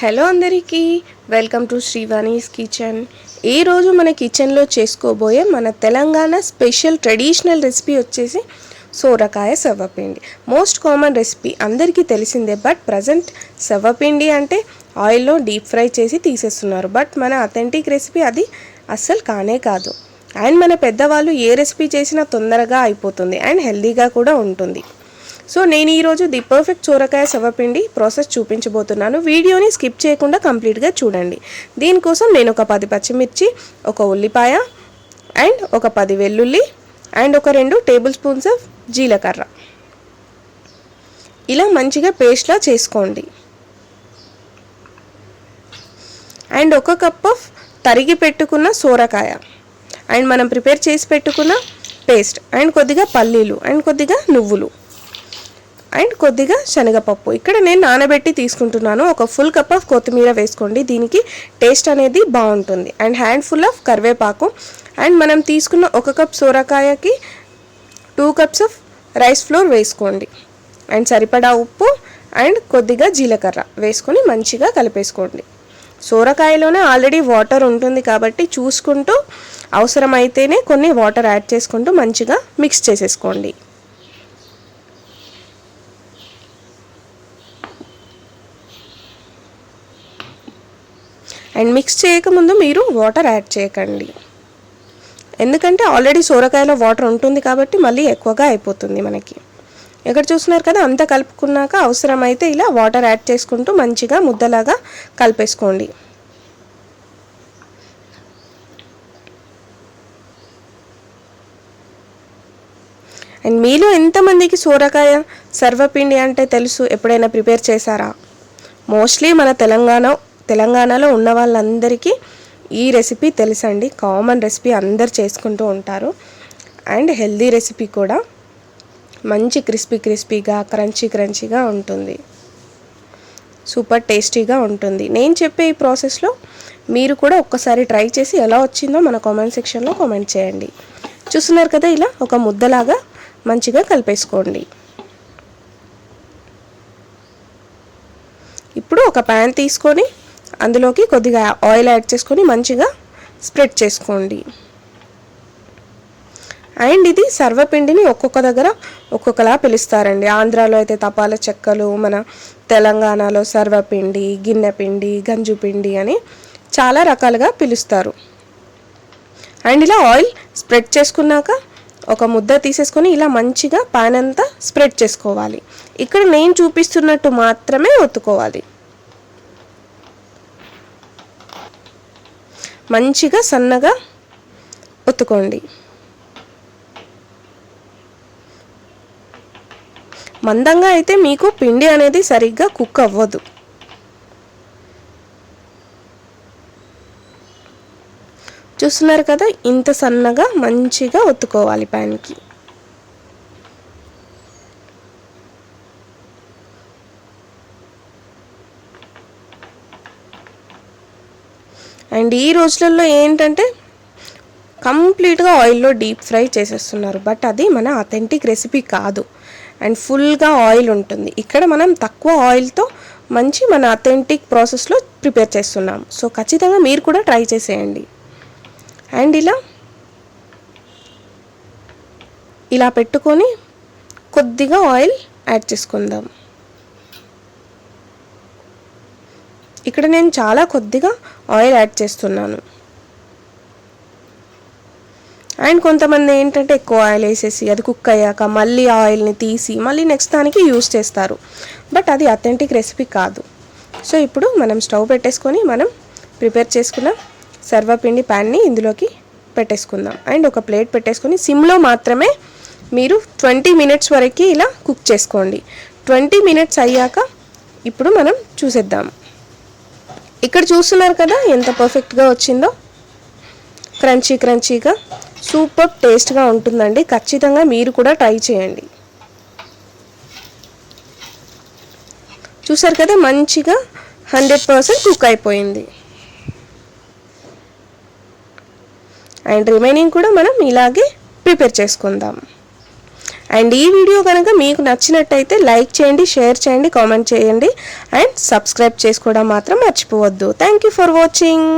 Hello అందరికీ welcome to శ్రీవాణీస్ kitchen. ఈరోజు మన కిచెన్లో చేసుకోబోయే మన తెలంగాణ స్పెషల్ ట్రెడిషనల్ రెసిపీ వచ్చేసి సోరకాయ సవ్వపిండి. మోస్ట్ కామన్ రెసిపీ అందరికీ తెలిసిందే బట్ ప్రజెంట్ సవ్వపిండి అంటే ఆయిల్లో డీప్ ఫ్రై చేసి తీసేస్తున్నారు. బట్ మన అథెంటిక్ రెసిపీ అది అస్సలు కానే కాదు. అండ్ మన పెద్దవాళ్ళు ఏ రెసిపీ చేసినా తొందరగా అయిపోతుంది అండ్ హెల్దీగా కూడా ఉంటుంది. సో నేను ఈరోజు ది పర్ఫెక్ట్ సోరకాయ సవపిండి ప్రాసెస్ చూపించబోతున్నాను. వీడియోని స్కిప్ చేయకుండా కంప్లీట్గా చూడండి. దీనికోసం నేను ఒక పది పచ్చిమిర్చి ఒక ఉల్లిపాయ అండ్ ఒక పది వెల్లుల్లి అండ్ ఒక రెండు టేబుల్ స్పూన్స్ ఆఫ్ జీలకర్ర. ఇలా మంచిగా పేస్ట్లా చేసుకోండి. అండ్ ఒక కప్ ఆఫ్ తరిగి పెట్టుకున్న సోరకాయ అండ్ మనం ప్రిపేర్ చేసి పెట్టుకున్న పేస్ట్ అండ్ కొద్దిగా పల్లీలు అండ్ కొద్దిగా నువ్వులు. అండ్ కొద్దిగా శనగపప్పు. ఇక్కడ నేను నానబెట్టి తీసుకుంటున్నాను. ఒక ఫుల్ కప్ ఆఫ్ కొత్తిమీర వేసుకోండి. దీనికి టేస్ట్ అనేది బాగుంటుంది. అండ్ హ్యాండ్ ఫుల్ ఆఫ్ కరివేపాకు. అండ్ మనం తీసుకున్న ఒక cup సోరకాయకి two cups of rice flour వేసుకోండి. అండ్ సరిపడా ఉప్పు అండ్ కొద్దిగా జీలకర్ర వేసుకొని మంచిగా కలిపేసుకోండి. సోరకాయలోనే ఆల్రెడీ వాటర్ ఉంటుంది కాబట్టి చూసుకుంటూ అవసరమైతేనే కొన్ని వాటర్ యాడ్ చేసుకుంటూ మంచిగా మిక్స్ చేసేసుకోండి. అండ్ మిక్స్ చేయకముందు మీరు వాటర్ యాడ్ చేయకండి. ఎందుకంటే ఆల్రెడీ సోరకాయలో వాటర్ ఉంటుంది కాబట్టి మళ్ళీ ఎక్కువగా అయిపోతుంది మనకి. ఎక్కడ చూస్తున్నారు కదా అంతా కలుపుకున్నాక అవసరమైతే ఇలా వాటర్ యాడ్ చేసుకుంటూ మంచిగా ముద్దలాగా కలిపేసుకోండి. అండ్ మీలో ఎంతమందికి సోరకాయ సర్వపిండి అంటే తెలుసు? ఎప్పుడైనా ప్రిపేర్ చేశారా? మోస్ట్లీ మన తెలంగాణ తెలంగాణలో ఉన్న వాళ్ళందరికీ ఈ రెసిపీ తెలుసండి. కామన్ రెసిపీ అందరు చేసుకుంటూ ఉంటారు. అండ్ హెల్దీ రెసిపీ కూడా. మంచి క్రిస్పీ క్రిస్పీగా క్రంచీ క్రంచీగా ఉంటుంది. సూపర్ టేస్టీగా ఉంటుంది. నేను చెప్పే ఈ ప్రాసెస్లో మీరు కూడా ఒక్కసారి ట్రై చేసి ఎలా వచ్చిందో మన కామెంట్ సెక్షన్లో కామెంట్ చేయండి. చూస్తున్నారు కదా ఇలా ఒక ముద్దలాగా మంచిగా కలిపేసుకోండి. ఇప్పుడు ఒక ప్యాన్ తీసుకొని అందులోకి కొద్దిగా ఆయిల్ యాడ్ చేసుకొని మంచిగా స్ప్రెడ్ చేసుకోండి. అండ్ ఇది సర్వపిండిని ఒక్కొక్క దగ్గర ఒక్కొక్కలా పిలుస్తారండి. ఆంధ్రాలో అయితే తపాల చెక్కలు మన తెలంగాణలో సర్వపిండి గిన్నెపిండి గంజుపిండి అని చాలా రకాలుగా పిలుస్తారు. అండ్ ఇలా ఆయిల్ స్ప్రెడ్ చేసుకున్నాక ఒక ముద్ద తీసేసుకొని ఇలా మంచిగా పాన్ అంతా స్ప్రెడ్ చేసుకోవాలి. ఇక్కడ నేను చూపిస్తున్నట్టు మాత్రమే ఒత్తుకోవాలి. మంచిగా సన్నగా ఒత్తుకోండి. మందంగా అయితే మీకు పిండి అనేది సరిగ్గా కుక్ అవ్వదు. చూస్తున్నారు కదా ఇంత సన్నగా మంచిగా ఒత్తుకోవాలి ప్యాన్కి. అండ్ ఈ రోజులలో ఏంటంటే కంప్లీట్గా ఆయిల్లో డీప్ ఫ్రై చేసేస్తున్నారు. బట్ అది మన అథెంటిక్ రెసిపీ కాదు. అండ్ ఫుల్గా ఆయిల్ ఉంటుంది. ఇక్కడ మనం తక్కువ ఆయిల్తో మంచి మన అథెంటిక్ ప్రాసెస్లో ప్రిపేర్ చేస్తున్నాం. సో ఖచ్చితంగా మీరు కూడా ట్రై చేసేయండి. అండ్ ఇలా ఇలా పెట్టుకొని కొద్దిగా ఆయిల్ యాడ్ చేసుకుందాం. ఇక్కడ నేను చాలా కొద్దిగా ఆయిల్ యాడ్ చేస్తున్నాను. అండ్ కొంతమంది ఏంటంటే ఎక్కువ ఆయిల్ వేసేసి అది కుక్ అయ్యాక మళ్ళీ ఆయిల్ని తీసి మళ్ళీ నెక్స్ట్ దానికి యూస్ చేస్తారు. బట్ అది అథెంటిక్ రెసిపీ కాదు. సో ఇప్పుడు మనం స్టవ్ పెట్టేసుకొని మనం ప్రిపేర్ చేసుకున్న సర్వపిండి ప్యాన్ని ఇందులోకి పెట్టేసుకుందాం. అండ్ ఒక ప్లేట్ పెట్టేసుకొని సిమ్లో మాత్రమే మీరు ట్వంటీ మినిట్స్ వరకు ఇలా కుక్ చేసుకోండి. ట్వంటీ మినిట్స్ అయ్యాక ఇప్పుడు మనం చూసేద్దాం. ఇక్కడ చూస్తున్నారు కదా ఎంత పర్ఫెక్ట్గా వచ్చిందో. క్రంచీ క్రంచీగా సూపర్ టేస్ట్గా ఉంటుందండి. ఖచ్చితంగా మీరు కూడా ట్రై చేయండి. చూసారు కదా మంచిగా హండ్రెడ్ పర్సెంట్ కుక్ అయిపోయింది. అండ్ రిమైనింగ్ కూడా మనం ఇలాగే ప్రిపేర్ చేసుకుందాం. అండ్ ఈ వీడియో కనుక మీకు నచ్చినట్టయితే లైక్ చేయండి షేర్ చేయండి కామెంట్ చేయండి అండ్ సబ్స్క్రైబ్ చేసుకోవడం మాత్రం మర్చిపోవద్దు. Thank you for watching